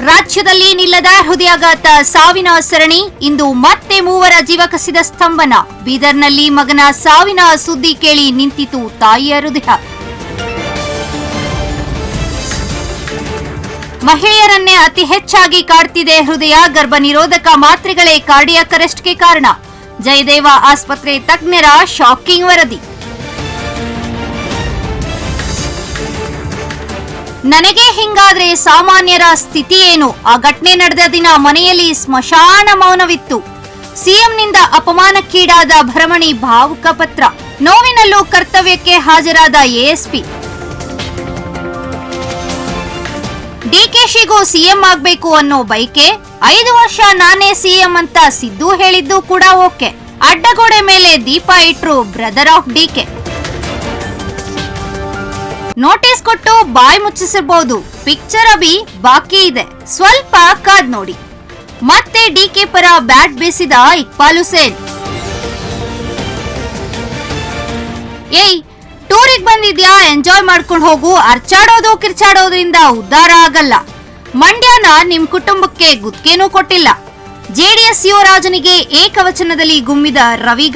ರಾಜ್ಯದಲ್ಲಿ ನಿಲ್ಲದ ಹೃದಯಾಘಾತ ಸಾವಿನ ಸರಣಿ. ಇಂದು ಮತ್ತೆ ಮೂವರ ಜೀವ ಕಸಿದ ಸ್ತಂಭನ. ಬೀದರ್ನಲ್ಲಿ ಮಗನ ಸಾವಿನ ಸುದ್ದಿ ಕೇಳಿ ನಿಂತಿತು ತಾಯಿಯ ಹೃದಯ. ಮಹಿಳೆಯರನ್ನೇ ಅತಿ ಹೆಚ್ಚಾಗಿ ಕಾಡ್ತಿದೆ ಹೃದಯ. ಗರ್ಭ ನಿರೋಧಕ ಮಾತ್ರೆಗಳೇ ಕಾರ್ಡಿಯಾಕ್ ಅರೆಸ್ಟ್ಗೆ ಕಾರಣ. ಜಯದೇವ ಆಸ್ಪತ್ರೆ ತಜ್ಞರ ಶಾಕಿಂಗ್ ವರದಿ. ನನಗೆ ಹಿಂಗಾದ್ರೆ ಸಾಮಾನ್ಯರ ಸ್ಥಿತಿ ಏನು? ಆ ಘಟನೆ ನಡೆದ ದಿನ ಮನೆಯಲ್ಲಿ ಸ್ಮಶಾನ ಮೌನವಿತ್ತು. ಸಿಎಂನಿಂದ ಅಪಮಾನಕ್ಕೀಡಾದ ಭರಮಣಿ ಭಾವುಕ ಪತ್ರ. ನೋವಿನಲ್ಲೂ ಕರ್ತವ್ಯಕ್ಕೆ ಹಾಜರಾದ ಎಎಸ್ಪಿ ಡಿಕೆಶಿಗೂ ಸಿಎಂ ಆಗ್ಬೇಕು ಅನ್ನೋ ಬೈಕೆ ಐದು ವರ್ಷ ನಾನೇ ಸಿಎಂ ಅಂತ ಸಿದ್ದು ಹೇಳಿದ್ದು ಕೂಡ ಓಕೆ. ಅಡ್ಡಗೋಡೆ ಮೇಲೆ ದೀಪ ಇಟ್ರು ಬ್ರದರ್ ಆಫ್ ಡಿಕೆ ನೋಟಿಸ್ ಕೊಟ್ಟು ಬಾಯ್ ಮುಚ್ಚಿಸಿರಬಹುದು ಪಿಕ್ಚರ್ ಅಭಿ ಬಾಕಿ ಇದೆ. ಸ್ವಲ್ಪ ಕಾದ್ ನೋಡಿ. ಮತ್ತೆ ಡಿ ಕೆ ಪರ ಬ್ಯಾಟ್ ಬೀಸಿದ ಇಕ್ಬಾಲ್ ಹುಸೇನ್. ಏಯ್, ಟೂರಿಗೆ ಬಂದಿದ್ಯಾ? ಎಂಜಾಯ್ ಮಾಡ್ಕೊಂಡು ಹೋಗು. ಅರ್ಚಾಡೋದು, ಕಿರ್ಚಾಡೋದ್ರಿಂದ ಉದ್ಧಾರ ಆಗಲ್ಲ. ಮಂಡ್ಯನ ನಿಮ್ ಕುಟುಂಬಕ್ಕೆ ಗುತ್ತಿಗೆನೂ ಕೊಟ್ಟಿಲ್ಲ. ಜೆಡಿಎಸ್ ಯುವರಾಜನಿಗೆ ಏಕವಚನದಲ್ಲಿ ಗುಮ್ಮಿದ ರವಿ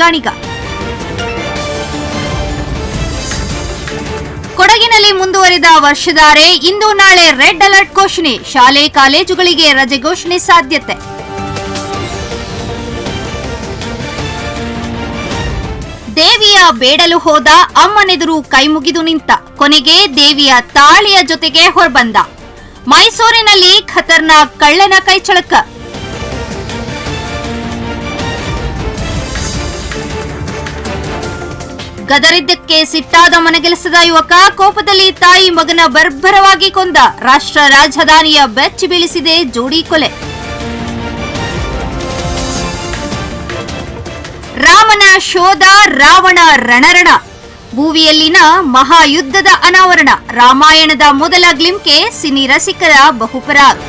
ಮುಂದುವರಿದ ವರ್ಷಧಾರೆ ಇಂದು ನಾಳೆ ರೆಡ್ ಅಲರ್ಟ್ ಘೋಷಣೆ. ಶಾಲೆ, ಕಾಲೇಜುಗಳಿಗೆ ರಜೆ ಘೋಷಣೆ ಸಾಧ್ಯತೆ. ದೇವಿಯ ಬೇಡಲು ಹೋದ ಅಮ್ಮನೆದುರು ಕೈಮುಗಿದು ನಿಂತ. ಕೊನೆಗೆ ದೇವಿಯ ತಾಳಿಯ ಜೊತೆಗೆ ಹೊರಬಂದ. ಮೈಸೂರಿನಲ್ಲಿ ಖತರ್ನಾಕ್ ಕಳ್ಳನ ಕೈಚಳಕ. ಗದರಿದ್ದಕ್ಕೆ ಸಿಟ್ಟಾದ ಮನೆಗೆಲಸದ ಯುವಕ, ಕೋಪದಲ್ಲಿ ತಾಯಿ ಮಗನ ಬರ್ಬರವಾಗಿ ಕೊಂದ ರಾಷ್ಟ್ರ ರಾಜಧಾನಿಯ ಬೆಚ್ಚಿ ಬೀಳಿಸಿದೆ ಜೋಡಿ ಕೊಲೆ. ರಾಮನ ಶೋಧ, ರಾವಣ ರಣರಣ. ಭೂವಿಯಲ್ಲಿನ ಮಹಾಯುದ್ಧದ ಅನಾವರಣ. ರಾಮಾಯಣದ ಮೊದಲ ಗ್ಲಿಂಕೆ ಸಿನಿ ರಸಿಕರ ಬಹುಪರಾಗ್